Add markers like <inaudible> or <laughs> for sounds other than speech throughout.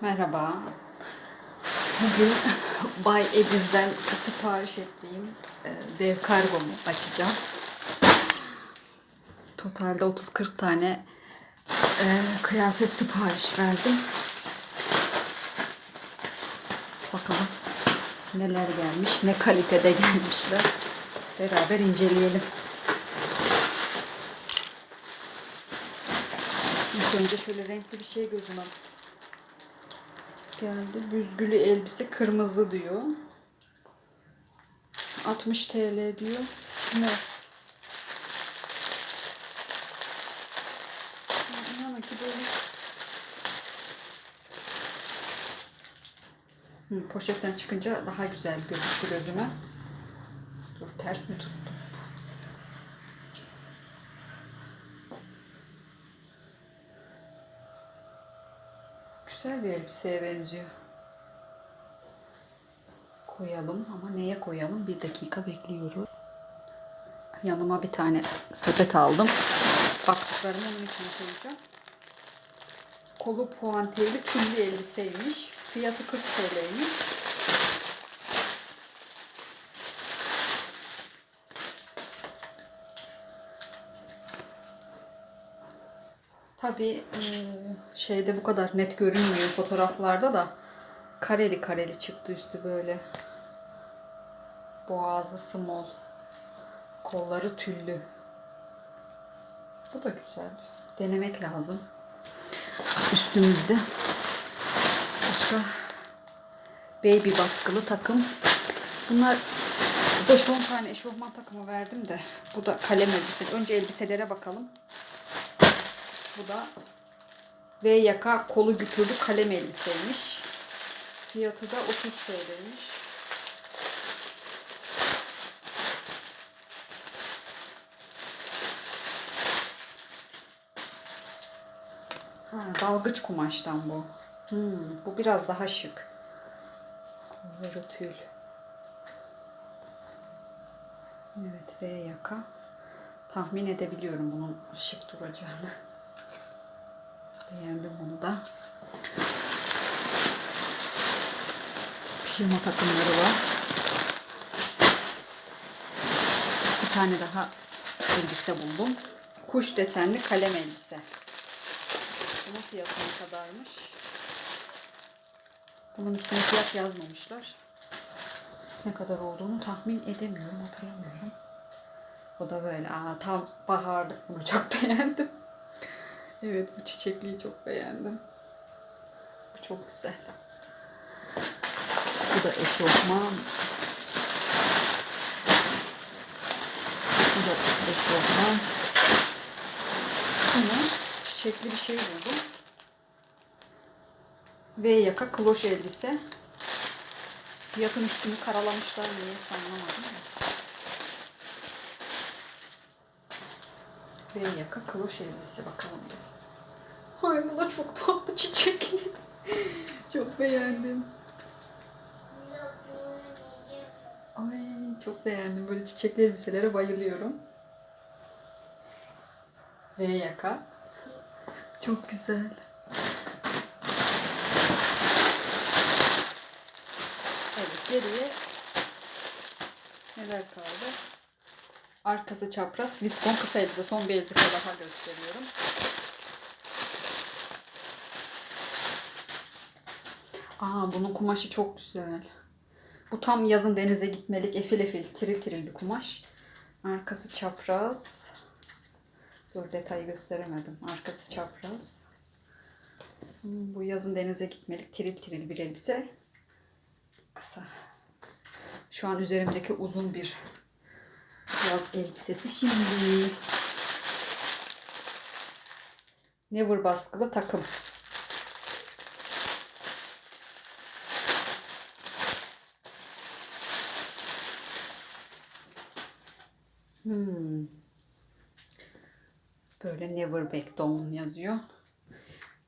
Merhaba. Bugün <laughs> Bay Ediz'den sipariş ettiğim e, dev kargomu açacağım. Totalde 30-40 tane e, kıyafet sipariş verdim. Bakalım neler gelmiş, ne kalitede gelmişler. Beraber inceleyelim. İlk önce şöyle renkli bir şey gözüme geldi. Büzgülü elbise kırmızı diyor. 60 TL diyor. Hı, poşetten çıkınca daha güzel gözüktü gözüme. Dur ters mi tuttum? Güzel bir elbiseye benziyor. Koyalım ama neye koyalım? Bir dakika bekliyoruz. Yanıma bir tane sepet aldım. Baktıklarımı onun içine koyacağım. Kolu puantiyeli tüllü elbiseymiş. Fiyatı 40 TL'ymiş. Tabii şeyde bu kadar net görünmüyor fotoğraflarda da kareli kareli çıktı üstü böyle. Boğazlı small. Kolları tüllü. Bu da güzel. Denemek lazım. Üstümüzde. Başka baby baskılı takım. Bunlar bu da 10 tane eşofman takımı verdim de. Bu da kalem elbise. Önce elbiselere bakalım. Bu da V yaka kolu gütürlü kalem elbiseymiş. Fiyatı da 30 TL'ymiş. Ha, dalgıç kumaştan bu. Hmm, bu biraz daha şık. Kolları tül. Evet V yaka. Tahmin edebiliyorum bunun şık duracağını. Beğendim bunu da. Pijama takımları var. Bir tane daha elbise buldum. Kuş desenli kalem elbise. Bunun fiyatı ne kadarmış? Bunun üstüne fiyat yazmamışlar. Ne kadar olduğunu tahmin edemiyorum, hatırlamıyorum. Bu da böyle, aa tam baharlık bunu çok beğendim. Evet bu çiçekliği çok beğendim. Bu çok güzel. Bu da eşofman. Bu da eşofman. Bunu çiçekli bir şey buldum. V yaka kloş elbise. Fiyatın üstünü karalamışlar niye anlamadım V yaka kloş elbise bakalım. Ay bu da çok tatlı çiçekli. <laughs> çok beğendim. Ay çok beğendim. Böyle çiçekli elbiselere bayılıyorum. V yaka. Çok güzel. Evet geriye neler kaldı? Arkası çapraz. Viskon kısa elbise. Son bir elbise daha gösteriyorum. Aa bunun kumaşı çok güzel. Bu tam yazın denize gitmelik efil efil tiril tiril bir kumaş. Arkası çapraz. Dur detayı gösteremedim. Arkası çapraz. Hmm, Bu yazın denize gitmelik tiril tiril bir elbise. Kısa. Şu an üzerimdeki uzun bir yaz elbisesi. Şimdi Never baskılı takım. Hmm. Böyle never back down yazıyor.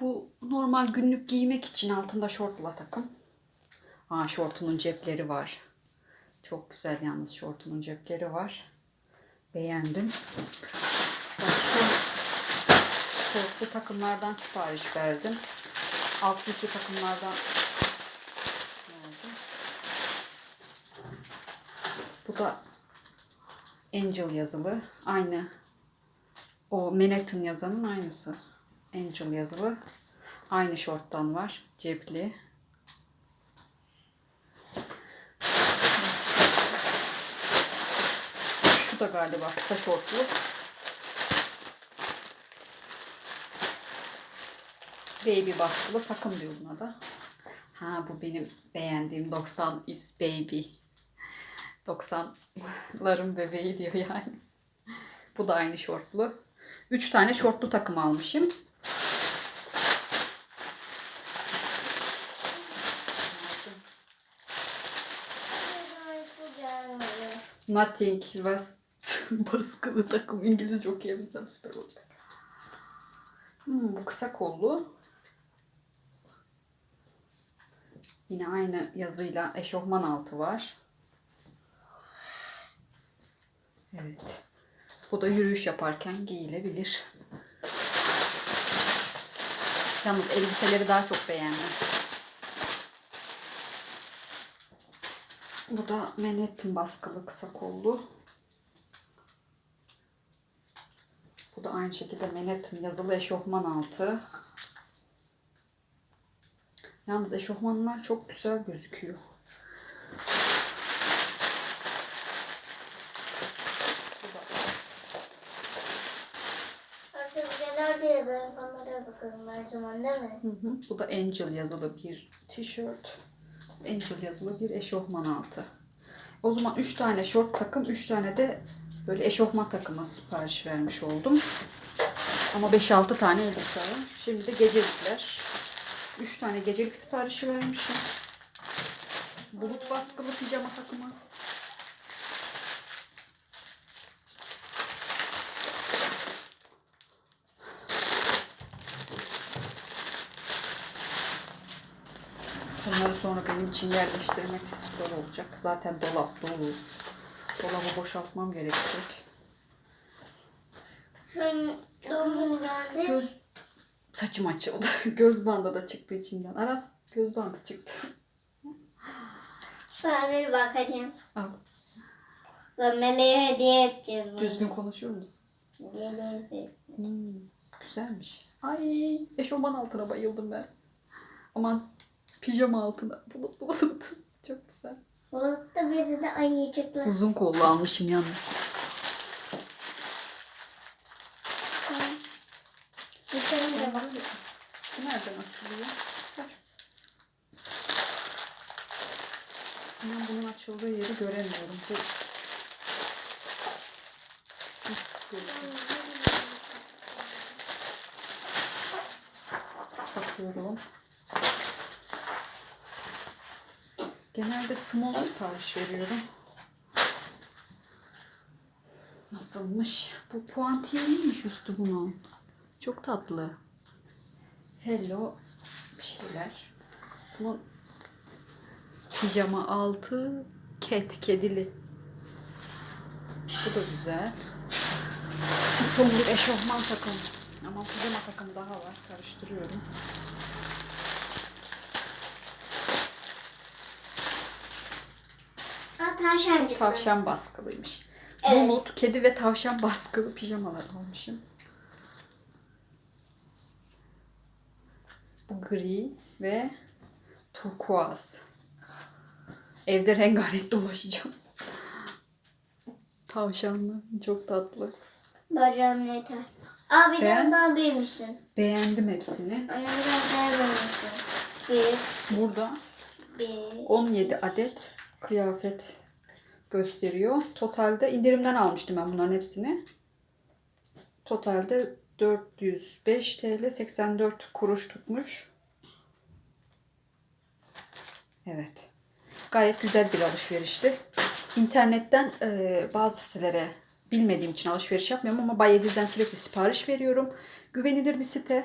Bu normal günlük giymek için altında şortla takım. Aa şortunun cepleri var. Çok güzel yalnız şortunun cepleri var. Beğendim. Başka şortlu takımlardan sipariş verdim. alt üstü takımlardan. Bu da Angel yazılı. Aynı. O Manhattan yazanın aynısı. Angel yazılı. Aynı şorttan var. Cepli. Şu da galiba kısa şortlu. Baby baskılı takım diyor buna da. Ha bu benim beğendiğim 90 is baby. 90'ların bebeği diyor yani. Bu da aynı şortlu. 3 tane şortlu takım almışım. Nothing West <laughs> baskılı takım İngilizce okuyabilsem süper olacak. Hmm, bu kısa kollu. Yine aynı yazıyla eşofman altı var. Evet. Bu da yürüyüş yaparken giyilebilir. Yalnız elbiseleri daha çok beğendim. Bu da Manhattan baskılı kısa kollu. Da aynı şekilde Manhattan yazılı eşofman altı. Yalnız eşofmanlar çok güzel gözüküyor. Diye ben onlara bakarım her zaman değil mi? Hı hı. Bu da Angel yazılı bir tişört. Angel yazılı bir eşofman altı. O zaman 3 tane şort takım, 3 tane de böyle eşofman takımı sipariş vermiş oldum. Ama 5-6 tane elbise var. Şimdi de gecelikler. 3 tane gecelik siparişi vermişim. Bulut baskılı pijama takımı. Bunları sonra benim için yerleştirmek zor olacak. Zaten dolap dolu. Dolabı boşaltmam gerekecek. Ben doğum günü geldi. Göz saçım açıldı. <laughs> Göz bandı da çıktı içinden. Aras göz bandı çıktı. Ben bir bakayım. Al. Ben Meleğe hediye edeceğiz bunu. Düzgün konuşuyor musun? Hediye. Hmm, güzelmiş. Ay eşofman altına bayıldım ben. Aman pijama altına. Bulut bulut. Çok güzel. Bulutta biri de ayıcıklı. Uzun kollu almışım yalnız. Nereden açılıyor? Ben bunun açıldığı yeri göremiyorum. Bu... Bakıyorum. Genelde small sipariş veriyorum. Nasılmış? Bu puantiyeliymiş üstü bunun. Çok tatlı. Hello bir şeyler. Bunun pijama altı cat kedili. Bu da güzel. Son bir eşofman takım. Ama pijama takımı daha var. Karıştırıyorum. Aa, tavşancıklı. Tavşan baskılıymış. Evet. Bulut, kedi ve tavşan baskılı pijamalar almışım. Bu gri ve turkuaz. Evde rengarenk dolaşacağım. Tavşanlı. Çok tatlı. Bacağım yeter. Aa biraz Beğen- daha büyümüşsün. Beğendim hepsini. Anne biraz daha büyümüşsün. Bir, Burada bir. 17 adet kıyafet gösteriyor. Totalde indirimden almıştım ben bunların hepsini. Totalde 405 TL 84 kuruş tutmuş. Evet. Gayet güzel bir alışverişti. İnternetten e, bazı sitelere bilmediğim için alışveriş yapmıyorum ama Bay Yediz'den sürekli sipariş veriyorum. Güvenilir bir site.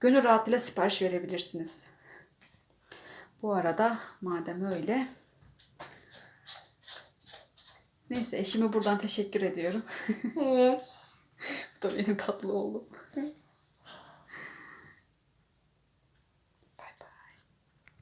Gönül rahatlığıyla sipariş verebilirsiniz. Bu arada madem öyle Neyse eşime buradan teşekkür ediyorum. Evet. <laughs> Bu da benim tatlı oğlum.